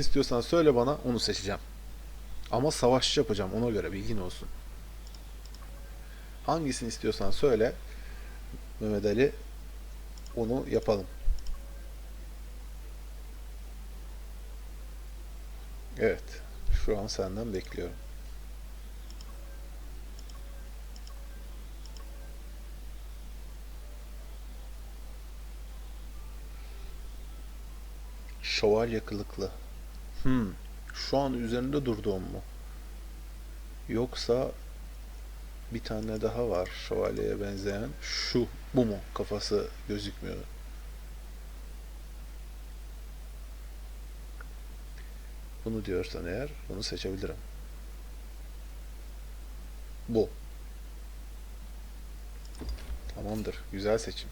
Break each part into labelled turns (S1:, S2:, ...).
S1: istiyorsan söyle bana onu seçeceğim. Ama savaşçı yapacağım ona göre bilgin olsun. Hangisini istiyorsan söyle. Mehmet Ali onu yapalım. Evet. Şu an senden bekliyorum. Şövalye kılıklı. Hmm. Şu an üzerinde durduğum mu? Yoksa bir tane daha var şövalyeye benzeyen. Şu, bu mu? Kafası gözükmüyor. Bunu diyorsan eğer bunu seçebilirim. Bu. Tamamdır. Güzel seçim.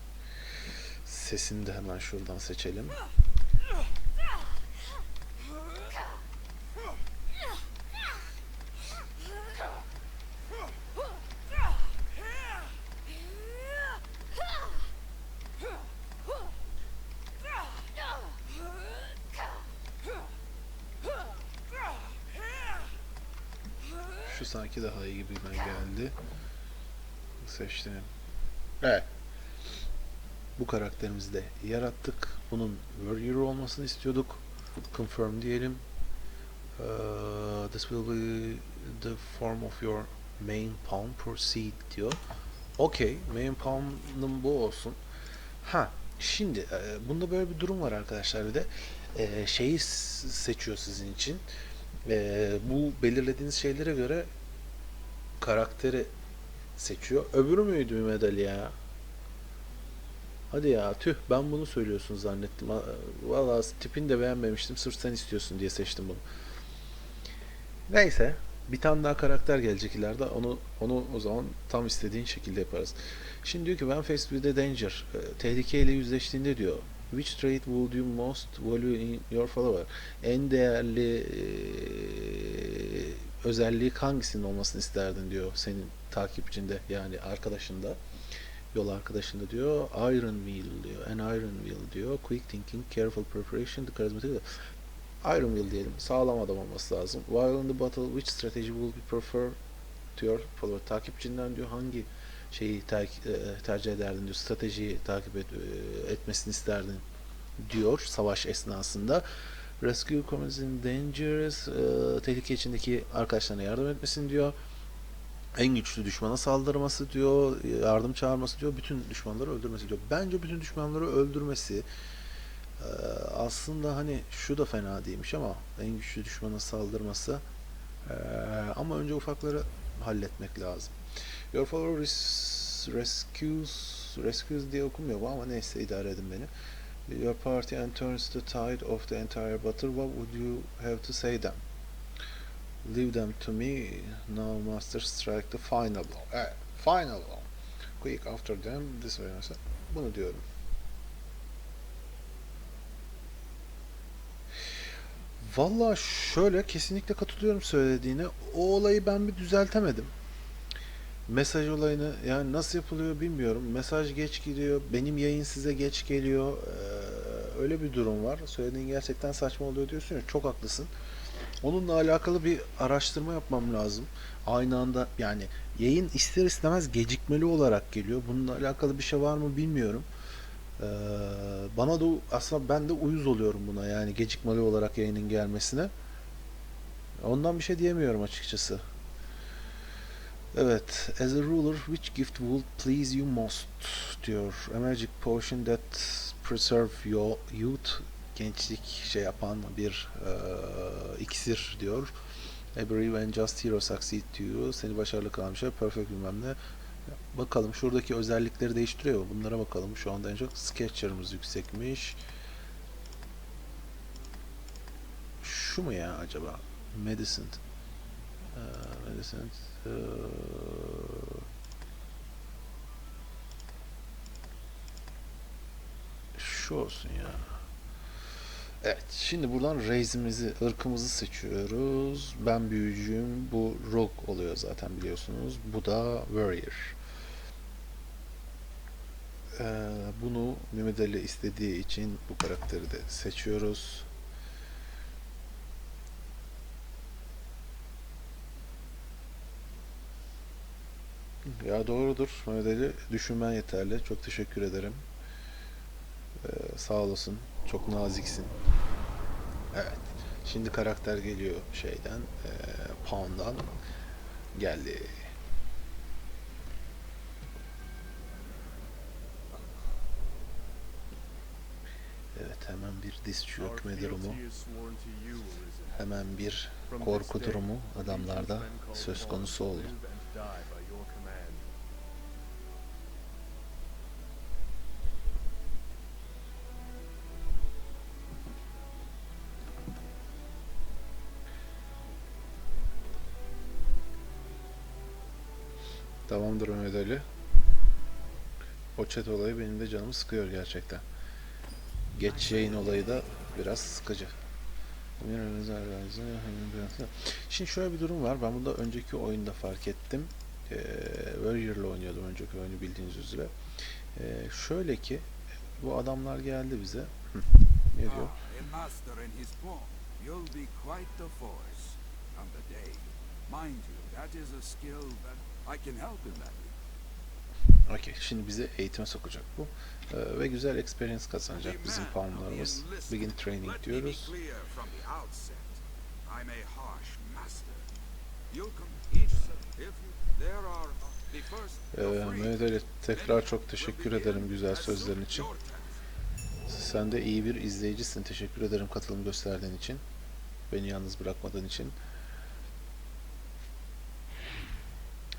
S1: Sesini de hemen şuradan seçelim. Şu sanki daha iyi gibime geldi. Seçtim. Evet. Bu karakterimizi de yarattık. Bunun warrior olmasını istiyorduk. Confirm diyelim. Uh, this will be the form of your main palm. Proceed diyor. Okey. Main palm'ın bu olsun. Ha. Şimdi e, bunda böyle bir durum var arkadaşlar bir de. E, şeyi seçiyor sizin için. E, bu belirlediğiniz şeylere göre karakteri seçiyor. Öbürü müydü Ali ya? Hadi ya tüh ben bunu söylüyorsun zannettim. Valla tipini de beğenmemiştim. Sırf sen istiyorsun diye seçtim bunu. Neyse. Bir tane daha karakter gelecek ileride. Onu onu o zaman tam istediğin şekilde yaparız. Şimdi diyor ki when faced with a danger, e, tehlikeyle yüzleştiğinde diyor which trait would you most value in your follower? En değerli e, özellik hangisinin olmasını isterdin diyor senin takipçinde yani arkadaşında yol arkadaşında diyor. Iron Will diyor an Iron Will diyor. Quick thinking careful preparation the charismatic Iron Will diyelim sağlam adam olması lazım. While in the battle which strategy will be prefer to your follower takipçinden diyor. Hangi şeyi ter- e, tercih ederdin diyor stratejiyi takip et, e, etmesini isterdin diyor savaş esnasında Rescue Commands in Dangerous e, tehlike içindeki arkadaşlarına yardım etmesini diyor. En güçlü düşmana saldırması diyor, yardım çağırması diyor, bütün düşmanları öldürmesi diyor. Bence bütün düşmanları öldürmesi e, aslında hani şu da fena değilmiş ama en güçlü düşmana saldırması e, ama önce ufakları halletmek lazım. Your follower res- rescues rescues diye okumuyor bu ama neyse idare edin beni. Your party and turns the tide of the entire battle. What would you have to say them? Leave them to me. Now master strike the final blow. Evet, final blow. Quick after them. This way. Bunu diyorum. Valla şöyle kesinlikle katılıyorum söylediğine. O olayı ben bir düzeltemedim. Mesaj olayını yani nasıl yapılıyor bilmiyorum. Mesaj geç gidiyor. Benim yayın size geç geliyor. Ee, öyle bir durum var. Söylediğin gerçekten saçma oluyor diyorsun ya. Çok haklısın. Onunla alakalı bir araştırma yapmam lazım. Aynı anda yani yayın ister istemez gecikmeli olarak geliyor. Bununla alakalı bir şey var mı bilmiyorum. Ee, bana da aslında ben de uyuz oluyorum buna yani gecikmeli olarak yayının gelmesine. Ondan bir şey diyemiyorum açıkçası. Evet. As a ruler, which gift will please you most? diyor. A magic potion that preserve your youth. Gençlik şey yapan bir eee, iksir diyor. A brave and just hero succeed you. Seni başarılı kılan şey. Perfect bilmem ne. Bakalım şuradaki özellikleri değiştiriyor mu? Bunlara bakalım. Şu anda en çok Sketcher'ımız yüksekmiş. Şu mu ya acaba? Medicine. Eee, Şu olsun ya. Evet, şimdi buradan race'imizi, ırkımızı seçiyoruz. Ben büyücüyüm. Bu rogue oluyor zaten biliyorsunuz. Bu da warrior. Ee, bunu Mehmet istediği için bu karakteri de seçiyoruz. Ya doğrudur Mehmet Ali. Düşünmen yeterli. Çok teşekkür ederim. Ee, sağ olasın. Çok naziksin. Evet. Şimdi karakter geliyor şeyden. E, Pound'dan. Geldi. Evet hemen bir diz çökme durumu. Hemen bir korku durumu adamlarda söz konusu oldu. Tamamdır Mehmet Ali. O chat olayı benim de canımı sıkıyor gerçekten. Geç yayın olayı da biraz sıkıcı. Şimdi şöyle bir durum var. Ben bunu da önceki oyunda fark ettim. Ee, Warrior'la oynuyordum önceki oyunu bildiğiniz üzere. Ee, şöyle ki bu adamlar geldi bize. Ne diyor?
S2: Ah, a master in his form, you'll be quite the force on the day. Mind you, that is a skill that
S1: Okey. Şimdi bizi eğitime sokacak bu. Ee, ve güzel experience kazanacak bizim puanlarımız. Begin training diyoruz. Ee. Mehmet Ali tekrar çok teşekkür ederim güzel sözlerin için. Sen de iyi bir izleyicisin. Teşekkür ederim katılım gösterdiğin için. Beni yalnız bırakmadığın için.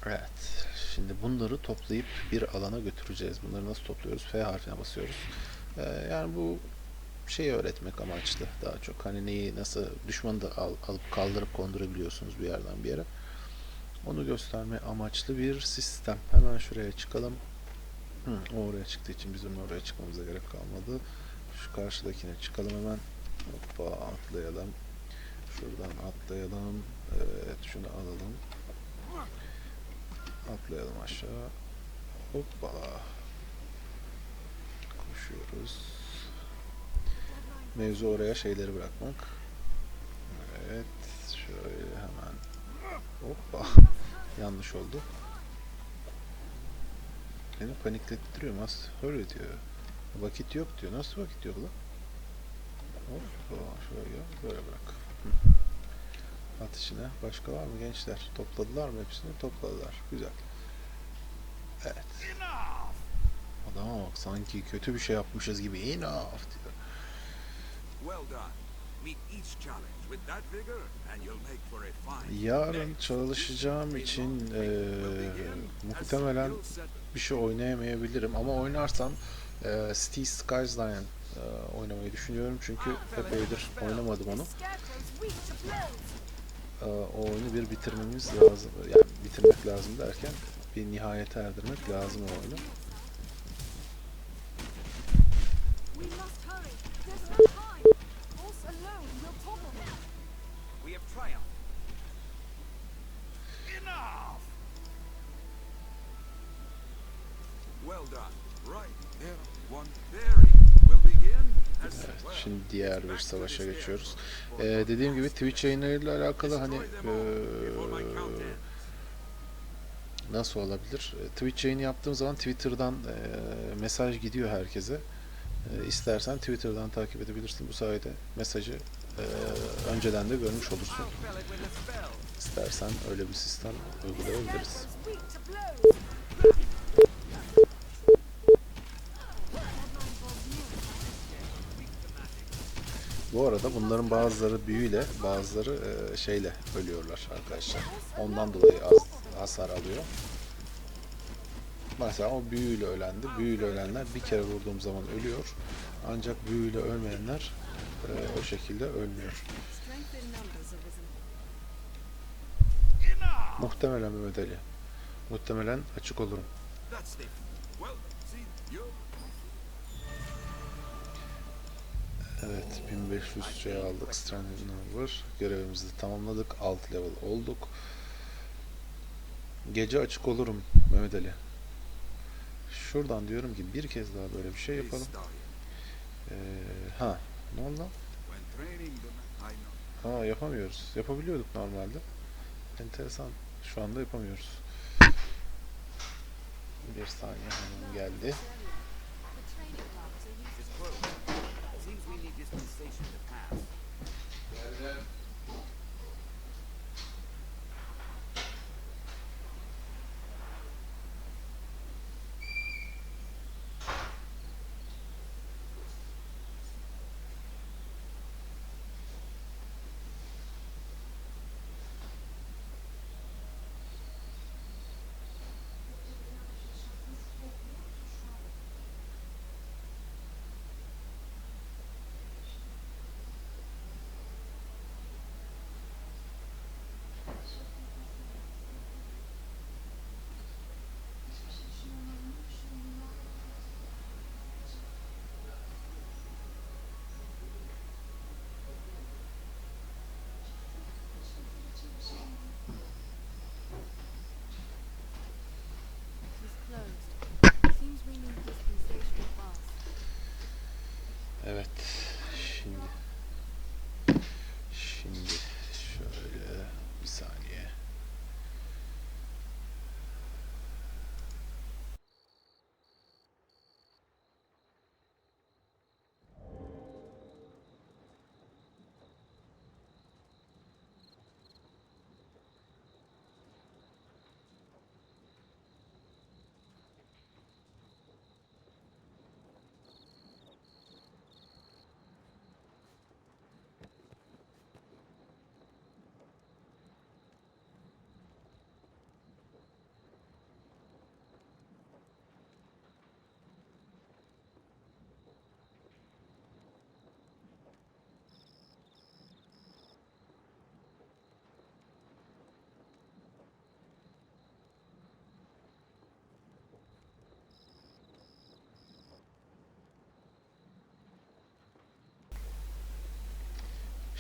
S1: Evet. Şimdi bunları toplayıp bir alana götüreceğiz. Bunları nasıl topluyoruz? F harfine basıyoruz. Ee, yani bu şeyi öğretmek amaçlı daha çok. Hani neyi nasıl düşmanı da al- alıp kaldırıp kondurabiliyorsunuz bir yerden bir yere. Onu gösterme amaçlı bir sistem. Hemen şuraya çıkalım. Hı, oraya çıktığı için bizim oraya çıkmamıza gerek kalmadı. Şu karşıdakine çıkalım hemen. Hoppa atlayalım. Şuradan atlayalım. Evet şunu alalım. Atlayalım aşağı. Hoppa. Koşuyoruz. Mevzu oraya şeyleri bırakmak. Evet. Şöyle hemen. Hoppa. Yanlış oldu. Beni paniklettiriyor. Nasıl? Öyle diyor. Vakit yok diyor. Nasıl vakit yok lan? Hoppa. Şöyle böyle bırak. Hı. At içine. Başka var mı gençler? Topladılar mı hepsini? Topladılar. Güzel. Evet. Adama bak sanki kötü bir şey yapmışız gibi enough diyor.
S2: Well done.
S1: Yarın çalışacağım için
S2: as
S1: muhtemelen bir şey oynayamayabilirim ama oynarsam eee Steel Skysline eee, oynamayı düşünüyorum çünkü epeydir oynamadım onu. Eee, o oyunu bir bitirmemiz lazım. Yani bitirmek lazım derken bir nihayete erdirmek lazım o oyunu.
S2: Well done. Right there, one very will begin
S1: Evet, şimdi diğer bir savaşa geçiyoruz. Eee, dediğim gibi Twitch yayınlarıyla alakalı hani eee, nasıl olabilir? E, Twitch yayını yaptığım zaman Twitter'dan eee, mesaj gidiyor herkese. Eee, istersen Twitter'dan takip edebilirsin. Bu sayede mesajı eee, önceden de görmüş olursun. İstersen öyle bir sistem uygulayabiliriz. Arada bunların bazıları büyüyle, bazıları eee, şeyle ölüyorlar arkadaşlar. Ondan dolayı hasar alıyor. Mesela o büyüyle ölendi. Büyüyle ölenler bir kere vurduğum zaman ölüyor. Ancak büyüyle ölmeyenler eee, o şekilde ölmüyor. Muhtemelen Mehmet Ali. Muhtemelen açık olurum. Evet 1500 şey aldık. Stranded Number. Görevimizi tamamladık. Alt level olduk. Gece açık olurum Mehmet Ali. Şuradan diyorum ki bir kez daha böyle bir şey yapalım. Ee, ha ne oldu. Ha yapamıyoruz. Yapabiliyorduk normalde. Enteresan. Şu anda yapamıyoruz. Bir saniye hanım geldi.
S3: Dispensation to pass.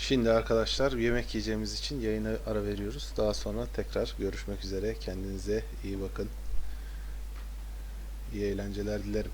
S1: Şimdi arkadaşlar yemek yiyeceğimiz için yayına ara veriyoruz. Daha sonra tekrar görüşmek üzere. Kendinize iyi bakın. İyi eğlenceler dilerim.